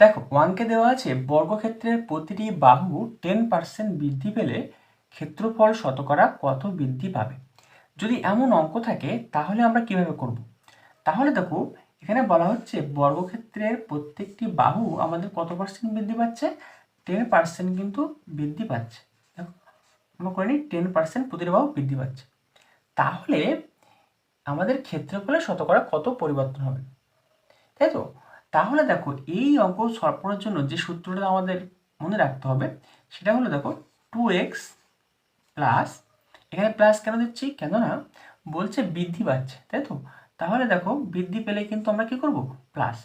দেখো ওয়ানকে দেওয়া আছে, বর্গক্ষেত্রের প্রতিটি বাহু টেন পার্সেন্ট বৃদ্ধি পেলে ক্ষেত্রফল শতকরা কত বৃদ্ধি পাবে? যদি এমন অঙ্ক থাকে, তাহলে আমরা কীভাবে করব? তাহলে দেখো, এখানে বলা হচ্ছে বর্গক্ষেত্রের প্রত্যেকটি বাহু আমাদের কত পার্সেন্ট বৃদ্ধি পাচ্ছে? টেন পার্সেন্ট কিন্তু বৃদ্ধি পাচ্ছে। দেখো, আমরা করে নিই টেন পার্সেন্ট প্রতিটি বাহু বৃদ্ধি পাচ্ছে। তাহলে আমাদের ক্ষেত্রফলে শতকরা কত পরিবর্তন হবে? তাই তো? তাহলে দেখো এই অঙ্ক সলভ জন্য যে সূত্রটা আমাদের মনে রাখতে হবে, সেটা হলো দেখো টু এক্স প্লাস এখানে প্লাস কেন দিচ্ছি? কেননা বলছে বৃদ্ধি পাচ্ছে, তাই তো? তাহলে দেখো বৃদ্ধি পেলে কিন্তু আমরা কি করব? প্লাস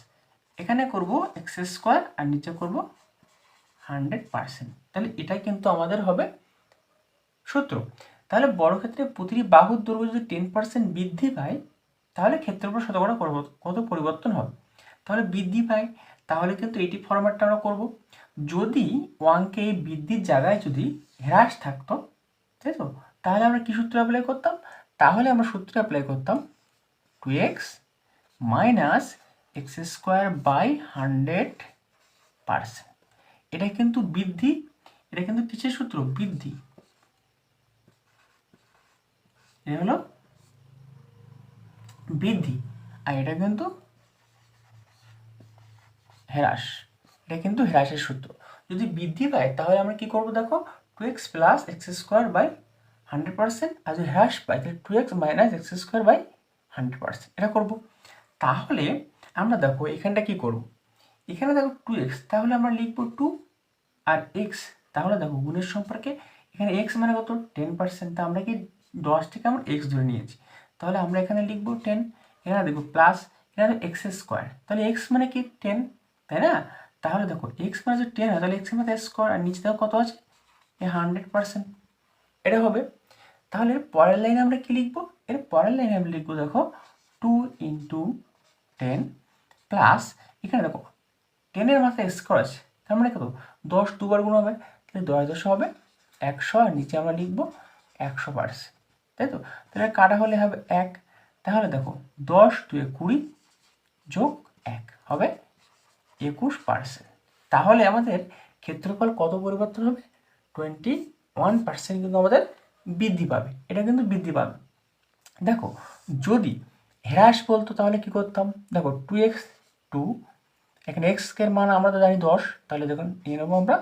এখানে করব এক্স স্কোয়ার আর নিচে করব হান্ড্রেড পার্সেন্ট তাহলে এটা কিন্তু আমাদের হবে সূত্র। তাহলে বড় ক্ষেত্রে প্রতিটি বাহুর দৈর্ঘ্য যদি টেন পার্সেন্ট বৃদ্ধি পায়, তাহলে ক্ষেত্রফল শতকরা কত পরিবর্তন হবে? তাহলে বৃদ্ধি পায় তাহলে কিন্তু এটি ফরম্যাটটা আমরা করব। যদি ওয়ানকে এই বৃদ্ধির জায়গায় যদি হ্রাস থাকতো, তাই তো? তাহলে আমরা কি সূত্র অ্যাপ্লাই করতাম? তাহলে আমরা সূত্র অ্যাপ্লাই করতাম two x minus x square by hundred percent এটা কিন্তু বৃদ্ধি, এটা কিন্তু কিসের সূত্র? বৃদ্ধি। এটা হলো বৃদ্ধি। আর এটা কিন্তু হ্রাস। এটা কিন্তু হ্রাসের সূত্র। যদি বৃদ্ধি পায়, তাহলে আমরা কি করব দেখো? Two x plus x square by hundred percent আর যদি হ্রাস পাই তাহলে two x minus x square by hundred percent এটা করব। তাহলে আমরা দেখো, এখানটা কি করব? এখানে দেখো টু এক্স তাহলে আমরা লিখব টু আর এক্স তাহলে দেখো গুণের সম্পর্কে, এখানে এক্স মানে কত? টেন পার্সেন্ট তা আমরা কি দশ থেকে আমরা এক্স ধরে নিয়েছি। তাহলে আমরা এখানে লিখব টেন এখানে দেখো প্লাস এখানে এক্স স্কোয়ার তাহলে এক্স মানে কি? টেন তাই না? তাহলে দেখো এক্স মানে যদি টেন হয়, তাহলে এক্সের মানে স্কোয়ার আর নিচে দেখো কত আছে? এ হান্ড্রেড পার্সেন্ট এটা হবে। তাহলে এর পরের লাইনে আমরা কী লিখব? এর পরের লাইনে আমরা লিখব দেখো টু ইন্টু টেন প্লাস এখানে দেখো টেনের মাথায় স্কোয়ার আছে। তার মানে কত? দশ দুবার গুণ হবে, তাহলে দশ দশ হবে একশো, আর নিচে আমরা লিখব একশো পার্সেন্ট তাই তো? তাহলে কাটা হলে হবে এক। তাহলে দেখো, দশ দুয়ে কুড়ি যোগ এক হবে একুশ পার্সেন্ট তাহলে আমাদের ক্ষেত্রফল কত পরিবর্তন হবে? টোয়েন্টি ওয়ান পার্সেন্ট কিন্তু আমাদের বৃদ্ধি পাবে। এটা কিন্তু বৃদ্ধি পাবে। দেখো, যদি হ্রাস বলতো তাহলে কি করতাম? দেখো টু এক্স টু এখানে এক্সের মান আমরা তো জানি দশ, তাহলে দেখুন নিয়ে নেব আমরা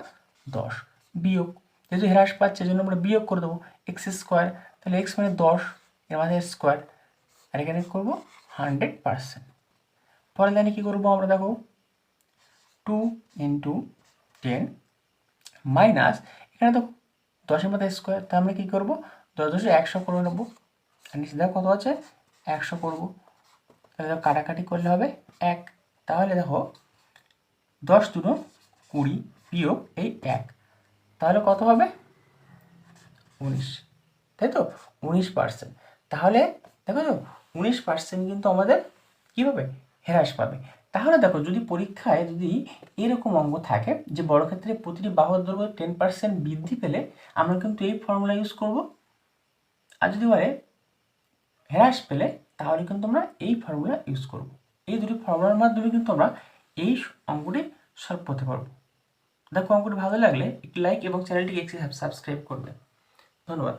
দশ বিয়োগ। যেহেতু হ্রাস পাচ্ছে জন্য আমরা বিয়োগ করে দেবো এক্স স্কোয়ার তাহলে এক্স মানে দশ, এর মাঝে স্কোয়ার আর এখানে করব হান্ড্রেড পার্সেন্ট পরে লাইনে কী করব আমরা? দেখো টু ইন্টু টেন মাইনাস এখানে তো দশের মধ্যে স্কোয়ার তা আমরা কী করব? দশ দশে একশো করে নেব। আর নিচে দেখো কত আছে? একশো করব। তাহলে দেখো কাটাকাটি করলে হবে এক। তাহলে দেখো দশ দুটো কুড়ি বিয়োগ এই এক। তাহলে কত হবে? উনিশ। তাই তো? উনিশ পার্সেন্ট তাহলে দেখো তো, উনিশ পার্সেন্ট কিন্তু আমাদের কী পাবে হ্রাস পাবে। তাহলে দেখো যদি পরীক্ষায় যদি এরকম অঙ্গ থাকে যে বড় ক্ষেত্রে প্রতিটি বাহুর দৈর্ঘ্য টেন পার্সেন্ট বৃদ্ধি পেলে আমরা কিন্তু এই ফর্মুলা ইউজ করব। আর যদি বলে হ্রাস পেলে তাহলে কিন্তু আমরা এই ফর্মুলা ইউজ করব। এই দুটি ফর্মুলার মাধ্যমে কিন্তু আমরা এই অঙ্কটি সলভ করতে পারব। দেখো অঙ্কটি ভালো লাগলে একটি লাইক এবং চ্যানেলটিকে একটি সাবস্ক্রাইব করবে। ধন্যবাদ।